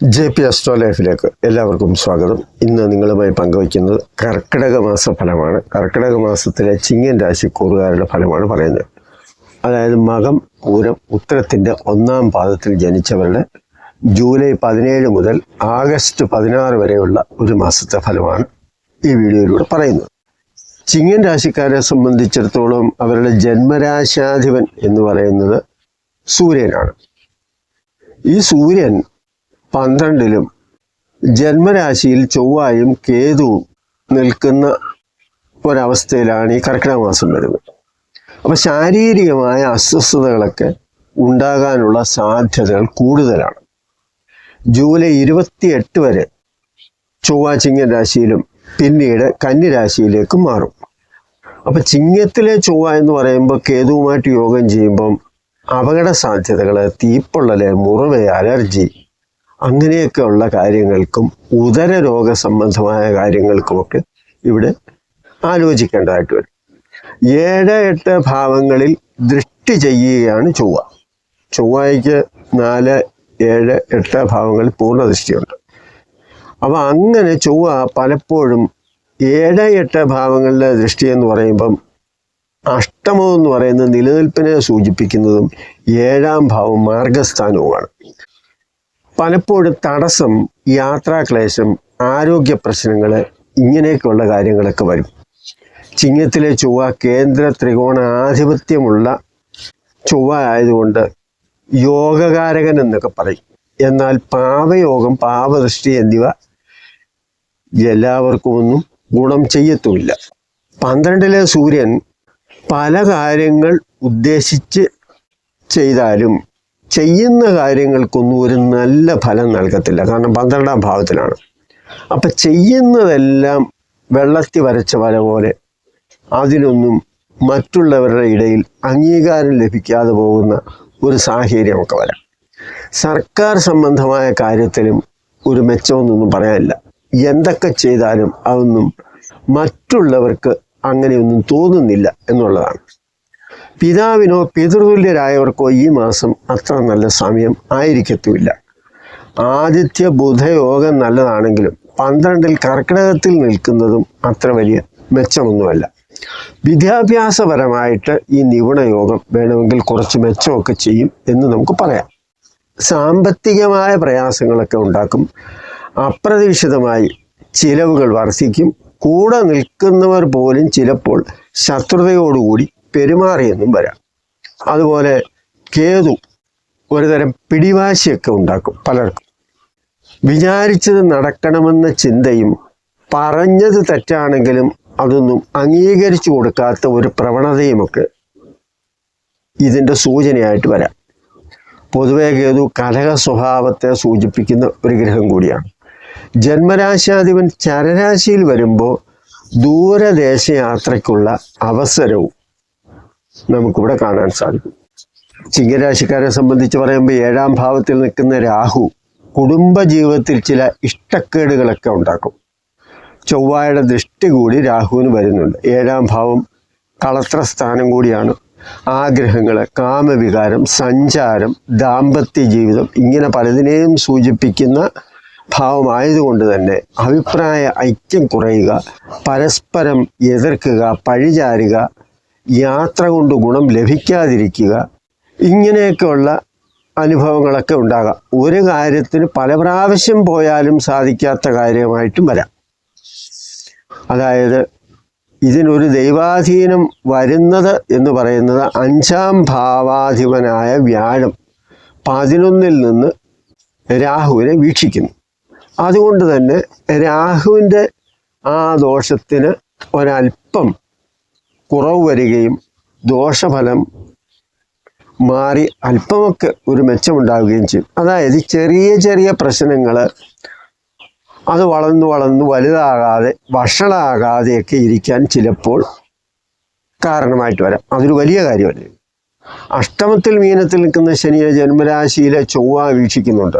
J P astro ലൈഫിലേക്ക് എല്ലാവർക്കും സ്വാഗതം. ഇന്ന് നിങ്ങളുമായി പങ്കുവയ്ക്കുന്നത് കർക്കിടക മാസ ഫലമാണ്. കർക്കിടക മാസത്തിലെ ചിങ്ങൻ രാശി കൂറുകാരുടെ ഫലമാണ് പറയുന്നത്. അതായത് മകം പൂരം ഉത്തരത്തിന്റെ ഒന്നാം പാദത്തിൽ ജനിച്ചവരുടെ ജൂലൈ പതിനേഴ് മുതൽ ആഗസ്റ്റ് പതിനാറ് വരെയുള്ള ഒരു മാസത്തെ ഫലമാണ് ഈ വീഡിയോയിലൂടെ പറയുന്നത്. ചിങ്ങൻ രാശിക്കാരെ സംബന്ധിച്ചിടത്തോളം അവരുടെ ജന്മരാശാധിപൻ എന്ന് പറയുന്നത് സൂര്യനാണ്. ഈ സൂര്യൻ പന്ത്രണ്ടിലും ജന്മരാശിയിൽ ചൊവ്വായും കേതുവും നിൽക്കുന്ന ഒരവസ്ഥയിലാണ് ഈ കർക്കിടക മാസം വരുന്നത്. അപ്പൊ ശാരീരികമായ അസ്വസ്ഥതകളൊക്കെ ഉണ്ടാകാനുള്ള സാധ്യതകൾ കൂടുതലാണ്. ജൂലൈ ഇരുപത്തിയെട്ട് വരെ ചൊവ്വ ചിങ്ങൻ രാശിയിലും പിന്നീട് കന്നിരാശിയിലേക്ക് മാറും. അപ്പം ചിങ്ങത്തിലെ ചൊവ്വ എന്ന് പറയുമ്പോൾ കേതുവുമായിട്ട് യോഗം ചെയ്യുമ്പം അപകട സാധ്യതകൾ തീപ്പൊള്ളൽ മുറിവ് അലർജി അങ്ങനെയൊക്കെയുള്ള കാര്യങ്ങൾക്കും ഉദര രോഗ സംബന്ധമായ കാര്യങ്ങൾക്കുമൊക്കെ ഇവിടെ ആലോചിക്കേണ്ടതായിട്ട് വരും. ഏഴ് എട്ട് ഭാവങ്ങളിൽ ദൃഷ്ടി ചെയ്യുകയാണ് ചൊവ്വ. ചൊവ്വയ്ക്ക് നാല് ഏഴ് എട്ട് ഭാവങ്ങളിൽ പൂർണ ദൃഷ്ടിയുണ്ട് അപ്പോൾ അങ്ങനെ ചൊവ്വ പലപ്പോഴും ഏഴ് എട്ട് ഭാവങ്ങളിലെ ദൃഷ്ടി എന്ന് പറയുമ്പം അഷ്ടമം എന്ന് പറയുന്നത് നിലനിൽപ്പിനെ സൂചിപ്പിക്കുന്നതും ഏഴാം ഭാവം മാർഗസ്ഥാനവുമാണ്. പലപ്പോഴും തടസ്സം യാത്രാക്ലേശം ആരോഗ്യ പ്രശ്നങ്ങൾ ഇങ്ങനെയൊക്കെയുള്ള കാര്യങ്ങളൊക്കെ വരും. ചിങ്ങത്തിലെ ചൊവ്വ കേന്ദ്ര ത്രികോണ ആധിപത്യമുള്ള ചൊവ്വ ആയതുകൊണ്ട് യോഗകാരകൻ എന്നൊക്കെ പറയും. എന്നാൽ പാവയോഗം പാവദൃഷ്ടി എന്നിവ എല്ലാവർക്കും ഒന്നും ഗുണം ചെയ്യത്തുമില്ല. പന്ത്രണ്ടിലെ സൂര്യൻ പല കാര്യങ്ങൾ ഉദ്ദേശിച്ച് ചെയ്താലും ചെയ്യുന്ന കാര്യങ്ങൾക്കൊന്നും ഒരു നല്ല ഫലം നൽകത്തില്ല. കാരണം പന്ത്രണ്ടാം ഭാവത്തിലാണ്. അപ്പം ചെയ്യുന്നതെല്ലാം വെള്ളത്തി വരച്ച വര പോലെ അതിനൊന്നും മറ്റുള്ളവരുടെ ഇടയിൽ അംഗീകാരം ലഭിക്കാതെ പോകുന്ന ഒരു സാഹചര്യമൊക്കെ വരാം. സർക്കാർ സംബന്ധമായ കാര്യത്തിലും ഒരു മെച്ചമൊന്നും പറയാനില്ല. എന്തൊക്കെ ചെയ്താലും അതൊന്നും മറ്റുള്ളവർക്ക് അങ്ങനെയൊന്നും തോന്നുന്നില്ല എന്നുള്ളതാണ്. പിതാവിനോ പിതൃതുല്യരായവർക്കോ ഈ മാസം അത്ര നല്ല സമയം ആയിരിക്കത്തുമില്ല. ആദിത്യ ബുധയോഗം നല്ലതാണെങ്കിലും പന്ത്രണ്ടിൽ കർക്കിടകത്തിൽ നിൽക്കുന്നതും അത്ര വലിയ മെച്ചമൊന്നുമല്ല. വിദ്യാഭ്യാസപരമായിട്ട് ഈ നിപുണയോഗം വേണമെങ്കിൽ കുറച്ച് മെച്ചമൊക്കെ ചെയ്യും എന്ന് നമുക്ക് പറയാം. സാമ്പത്തികമായ പ്രയാസങ്ങളൊക്കെ ഉണ്ടാക്കും. അപ്രതീക്ഷിതമായി ചിലവുകൾ വർദ്ധിക്കും. കൂടെ നിൽക്കുന്നവർ പോലും ചിലപ്പോൾ ശത്രുതയോടുകൂടി പെരുമാറിയെന്നും വരാം. അതുപോലെ കേതു ഒരുതരം പിടിവാശിയൊക്കെ ഉണ്ടാക്കും പലർക്കും. വിചാരിച്ചത് നടക്കണമെന്ന ചിന്തയും പറഞ്ഞത് തെറ്റാണെങ്കിലും അതൊന്നും അംഗീകരിച്ചു കൊടുക്കാത്ത ഒരു പ്രവണതയുമൊക്കെ ഇതിന്റെ സൂചനയായിട്ട് വരാം. പൊതുവെ കേതു കലഹ സ്വഭാവത്തെ സൂചിപ്പിക്കുന്ന ഒരു ഗ്രഹം കൂടിയാണ്. ജന്മരാശാധിപൻ ചരരാശിയിൽ വരുമ്പോൾ ദൂരദേശയാത്രയ്ക്കുള്ള അവസരവും നമുക്കിവിടെ കാണാൻ സാധിക്കും. ചിങ്ങരാശിക്കാരെ സംബന്ധിച്ച് പറയുമ്പോൾ ഏഴാം ഭാവത്തിൽ നിൽക്കുന്ന രാഹു കുടുംബ ജീവിതത്തിൽ ചില ഇഷ്ടക്കേടുകളൊക്കെ ഉണ്ടാക്കും. ചൊവ്വായുടെ ദൃഷ്ടി കൂടി രാഹുവിന് വരുന്നുണ്ട്. ഏഴാം ഭാവം കളത്ര സ്ഥാനം കൂടിയാണ്. ആഗ്രഹങ്ങൾ കാമവികാരം സഞ്ചാരം ദാമ്പത്യ ജീവിതം ഇങ്ങനെ പലതിനെയും സൂചിപ്പിക്കുന്ന ഭാവമായതുകൊണ്ട് തന്നെ അഭിപ്രായ ഐക്യം കുറയുക പരസ്പരം എതിർക്കുക പഴിചാരുക യാത്ര കൊണ്ട് ഗുണം ലഭിക്കാതിരിക്കുക. ഇങ്ങനെയൊക്കെയുള്ള അനുഭവങ്ങളൊക്കെ ഉണ്ടാകാം. ഒരു കാര്യത്തിന് പല പ്രാവശ്യം പോയാലും സാധിക്കാത്ത കാര്യമായിട്ടും വരാം. അതായത് ഇതിനൊരു ദൈവാധീനം വരുന്നത് എന്ന് പറയുന്നത് അഞ്ചാം ഭാവാധിപനായ വ്യാഴം പതിനൊന്നിൽ നിന്ന് രാഹുവിനെ വീക്ഷിക്കുന്നു. അതുകൊണ്ട് തന്നെ രാഹുവിന്റെ ആ ദോഷത്തിന് ഒരല്പം കുറവ് വരികയും ദോഷഫലം മാറി അല്പമൊക്കെ ഒരു മെച്ചമുണ്ടാവുകയും ചെയ്യും. അതായത് ചെറിയ ചെറിയ പ്രശ്നങ്ങൾ അത് വളർന്നു വളർന്നു വലുതാകാതെ വഷളാകാതെയൊക്കെ ഇരിക്കാൻ ചിലപ്പോൾ കാരണമായിട്ട് വരാം. അതൊരു വലിയ കാര്യമല്ലേ? അഷ്ടമത്തിൽ മീനത്തിൽ നിൽക്കുന്ന ശനിയെ ജന്മരാശിയിലെ ചൊവ്വ വീക്ഷിക്കുന്നുണ്ട്.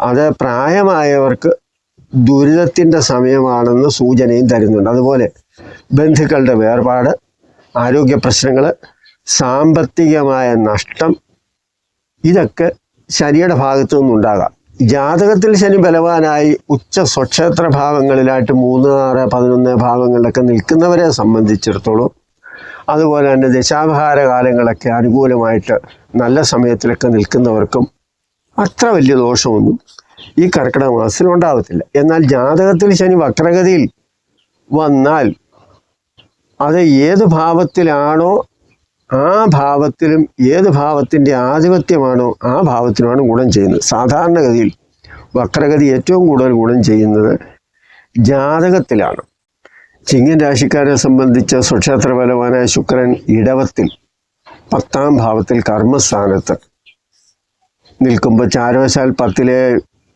അത് പ്രായമായവർക്ക് ദുരിതത്തിന്റെ സമയമാണെന്ന് സൂചനയും തരുന്നുണ്ട്. അതുപോലെ ബന്ധുക്കളുടെ വേർപാട് ആരോഗ്യ പ്രശ്നങ്ങൾ സാമ്പത്തികമായ നഷ്ടം ഇതൊക്കെ ശനിയുടെ ഭാഗത്തു നിന്നുണ്ടാകാം. ജാതകത്തിൽ ശനി ബലവാനായി ഉച്ച സ്വക്ഷേത്ര ഭാവങ്ങളിലായിട്ട് മൂന്ന് ആറ് പതിനൊന്ന് ഭാവങ്ങളിലൊക്കെ നിൽക്കുന്നവരെ സംബന്ധിച്ചിടത്തോളം അതുപോലെ തന്നെ ദശാഭാര കാലങ്ങളൊക്കെ അനുകൂലമായിട്ട് നല്ല സമയത്തിലൊക്കെ നിൽക്കുന്നവർക്കും അത്ര വലിയ ദോഷമൊന്നും ഈ കർക്കിടക മാസത്തിൽ ഉണ്ടാകത്തില്ല എന്നാൽ ജാതകത്തിൽ ശനി വക്രഗതിയിൽ വന്നാൽ അത് ഏത് ഭാവത്തിലാണോ ആ ഭാവത്തിലും ഏത് ഭാവത്തിന്റെ ആധിപത്യമാണോ ആ ഭാവത്തിനുമാണ് ഗുണം ചെയ്യുന്നത്. സാധാരണഗതിയിൽ വക്രഗതി ഏറ്റവും കൂടുതൽ ഗുണം ചെയ്യുന്നത് ജാതകത്തിലാണ്. ചിങ്ങൻ രാശിക്കാരെ സംബന്ധിച്ച സുക്ഷേത്ര ബലവാനായ ശുക്രൻ ഇടവത്തിൽ പത്താം ഭാവത്തിൽ കർമ്മസ്ഥാനത്ത് നിൽക്കുമ്പോൾ ചാരവശാൽ പത്തിലെ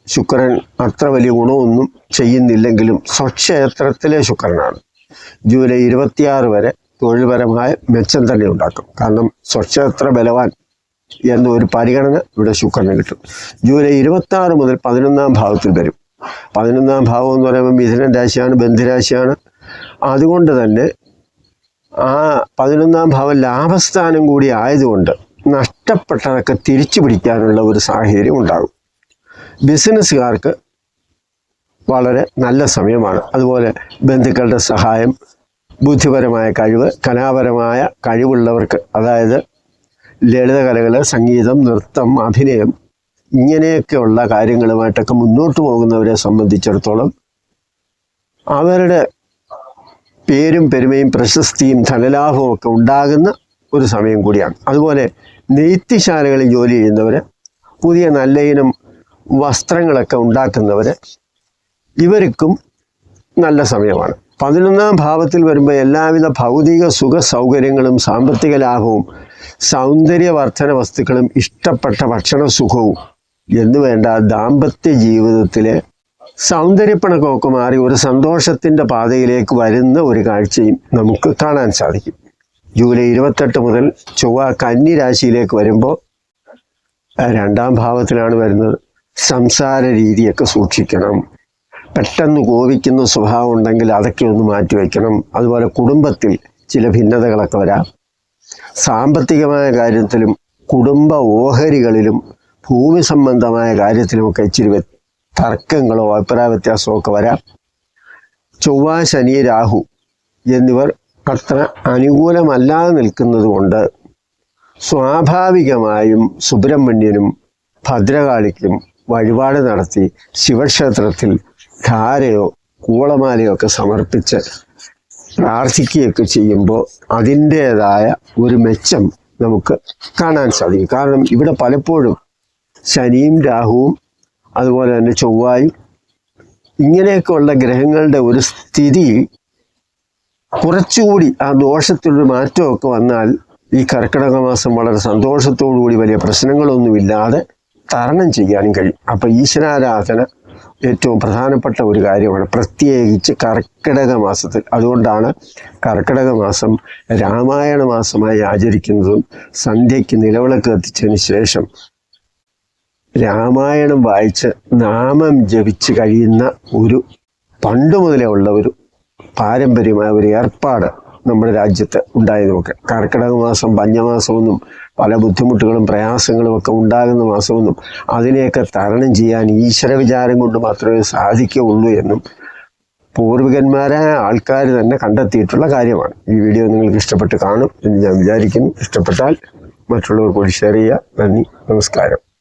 ശുക്രൻ അത്ര വലിയ ഗുണമൊന്നും ചെയ്യുന്നില്ലെങ്കിലും സ്വക്ഷേത്രത്തിലെ ശുക്രനാണ്. ജൂലൈ ഇരുപത്തിയാറ് വരെ തൊഴിൽപരമായ മെച്ചം തന്നെ ഉണ്ടാക്കും. കാരണം സ്വക്ഷേത്ര ബലവാൻ എന്ന ഒരു പരിഗണന ഇവിടെ ശുക്രന് കിട്ടും. ജൂലൈ ഇരുപത്തി മുതൽ പതിനൊന്നാം ഭാവത്തിൽ വരും. പതിനൊന്നാം ഭാവം എന്ന് പറയുമ്പോൾ മിഥുനൻ രാശിയാണ് ബന്ധുരാശിയാണ് അതുകൊണ്ട് തന്നെ ആ പതിനൊന്നാം ഭാവം ലാഭസ്ഥാനം കൂടി ആയതുകൊണ്ട് നഷ്ടപ്പെട്ടതൊക്കെ തിരിച്ചു പിടിക്കാനുള്ള ഒരു സാഹചര്യം ഉണ്ടാകും. ബിസിനസ്സുകാർക്ക് വളരെ നല്ല സമയമാണ്. അതുപോലെ ബന്ധുക്കളുടെ സഹായം ബുദ്ധിപരമായ കഴിവ് കലാപരമായ കഴിവുള്ളവർക്ക് അതായത് ലളിതകലകൾ സംഗീതം നൃത്തം അഭിനയം ഇങ്ങനെയൊക്കെയുള്ള കാര്യങ്ങളുമായിട്ടൊക്കെ മുന്നോട്ട് പോകുന്നവരെ സംബന്ധിച്ചിടത്തോളം അവരുടെ പേരും പെരുമയും പ്രശസ്തിയും ധനലാഭവും ഒക്കെ ഉണ്ടാകുന്ന ഒരു സമയം കൂടിയാണ്. അതുപോലെ നെയ്ത്തിശാലകളിൽ ജോലി ചെയ്യുന്നവർ പുതിയ നല്ല ഇനം വസ്ത്രങ്ങളൊക്കെ ഉണ്ടാക്കുന്നവർ ഇവർക്കും നല്ല സമയമാണ്. പതിനൊന്നാം ഭാവത്തിൽ വരുമ്പോൾ എല്ലാവിധ ഭൗതിക സുഖ സൗകര്യങ്ങളും സാമ്പത്തിക ലാഭവും സൗന്ദര്യവർദ്ധന വസ്തുക്കളും ഇഷ്ടപ്പെട്ട ഭക്ഷണ സുഖവും എന്ന് വേണ്ട ദാമ്പത്യ ജീവിതത്തിലെ സൗന്ദര്യപ്പണക്കമൊക്കെ മാറി ഒരു സന്തോഷത്തിന്റെ പാതയിലേക്ക് വരുന്ന ഒരു കാഴ്ചയും നമുക്ക് കാണാൻ സാധിക്കും. ജൂലൈ ഇരുപത്തെട്ട് മുതൽ ചൊവ്വ കന്നി രാശിയിലേക്ക് വരുമ്പോൾ രണ്ടാം ഭാവത്തിലാണ് വരുന്നത്. സംസാര രീതിയൊക്കെ സൂക്ഷിക്കണം. പെട്ടെന്ന് കോപിക്കുന്ന സ്വഭാവം ഉണ്ടെങ്കിൽ അതൊക്കെ ഒന്ന് മാറ്റിവെക്കണം അതുപോലെ കുടുംബത്തിൽ ചില ഭിന്നതകളൊക്കെ വരാം. സാമ്പത്തികമായ കാര്യത്തിലും കുടുംബ ഓഹരികളിലും ഭൂമി സംബന്ധമായ കാര്യത്തിലുമൊക്കെ ഇച്ചിരി തർക്കങ്ങളോ അഭിപ്രായ വ്യത്യാസമോ ഒക്കെ വരാം. ചൊവ്വ ശനി രാഹു എന്നിവർ അത്ര അനുകൂലമല്ലാതെ നിൽക്കുന്നത് കൊണ്ട് സ്വാഭാവികമായും സുബ്രഹ്മണ്യനും ഭദ്രകാളിക്കും വഴിപാട് നടത്തി ശിവക്ഷേത്രത്തിൽ ധാരയോ കൂളമാലയോ ഒക്കെ സമർപ്പിച്ച് പ്രാർത്ഥിക്കുകയൊക്കെ ചെയ്യുമ്പോൾ അതിന്റേതായ ഒരു മെച്ചം നമുക്ക് കാണാൻ സാധിക്കും. കാരണം ഇവിടെ പലപ്പോഴും ശനിയും രാഹുവും അതുപോലെ തന്നെ ചൊവ്വായും ഇങ്ങനെയൊക്കെയുള്ള ഗ്രഹങ്ങളുടെ ഒരു സ്ഥിതി കുറച്ചുകൂടി ആ ദോഷത്തിലൊരു മാറ്റമൊക്കെ വന്നാൽ ഈ കർക്കിടക മാസം വളരെ സന്തോഷത്തോടു കൂടി വലിയ പ്രശ്നങ്ങളൊന്നുമില്ലാതെ തരണം ചെയ്യാനും കഴിയും. അപ്പം ഈശ്വരാരാധന ഏറ്റവും പ്രധാനപ്പെട്ട ഒരു കാര്യമാണ് പ്രത്യേകിച്ച് കർക്കിടക മാസത്തിൽ. അതുകൊണ്ടാണ് കർക്കിടക മാസം രാമായണ മാസമായി ആചരിക്കുന്നതും സന്ധ്യയ്ക്ക് നിലവിളക്ക് കത്തിച്ചതിന് ശേഷം രാമായണം വായിച്ച് നാമം ജപിച്ച് കഴിയുന്ന ഒരു പണ്ട് മുതലേ ഉള്ള ഒരു പാരമ്പര്യമായ ഒരു ഏർപ്പാട് നമ്മുടെ രാജ്യത്ത് ഉണ്ടായി നോക്കാം കർക്കിടക മാസം പഞ്ഞമാസമെന്നും പല ബുദ്ധിമുട്ടുകളും പ്രയാസങ്ങളും ഒക്കെ ഉണ്ടാകുന്ന മാസമെന്നും അതിനെയൊക്കെ തരണം ചെയ്യാൻ ഈശ്വര വിചാരം കൊണ്ട് മാത്രമേ സാധിക്കുകയുള്ളൂ എന്നും പൂർവികന്മാരായ ആൾക്കാർ തന്നെ കണ്ടെത്തിയിട്ടുള്ള കാര്യമാണ്. ഈ വീഡിയോ നിങ്ങൾക്ക് ഇഷ്ടപ്പെട്ട് കാണും എന്ന് ഞാൻ വിചാരിക്കുന്നു. ഇഷ്ടപ്പെട്ടാൽ മറ്റുള്ളവർ കൂടി ഷെയർ ചെയ്യുക. നന്ദി. നമസ്കാരം.